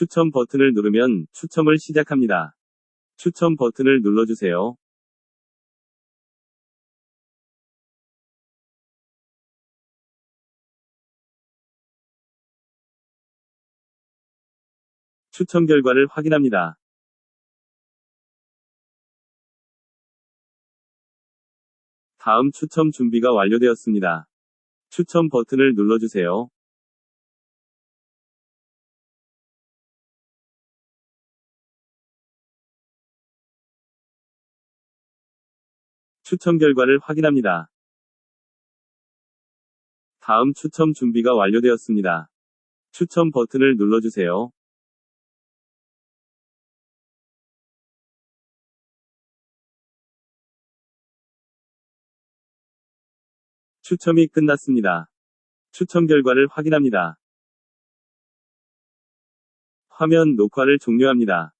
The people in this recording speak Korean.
추첨 버튼을 누르면 추첨을 시작합니다. 추첨 버튼을 눌러주세요. 추첨 결과를 확인합니다. 다음 추첨 준비가 완료되었습니다. 추첨 버튼을 눌러주세요. 추첨 결과를 확인합니다. 다음 추첨 준비가 완료되었습니다. 추첨 버튼을 눌러주세요. 추첨이 끝났습니다. 추첨 결과를 확인합니다. 화면 녹화를 종료합니다.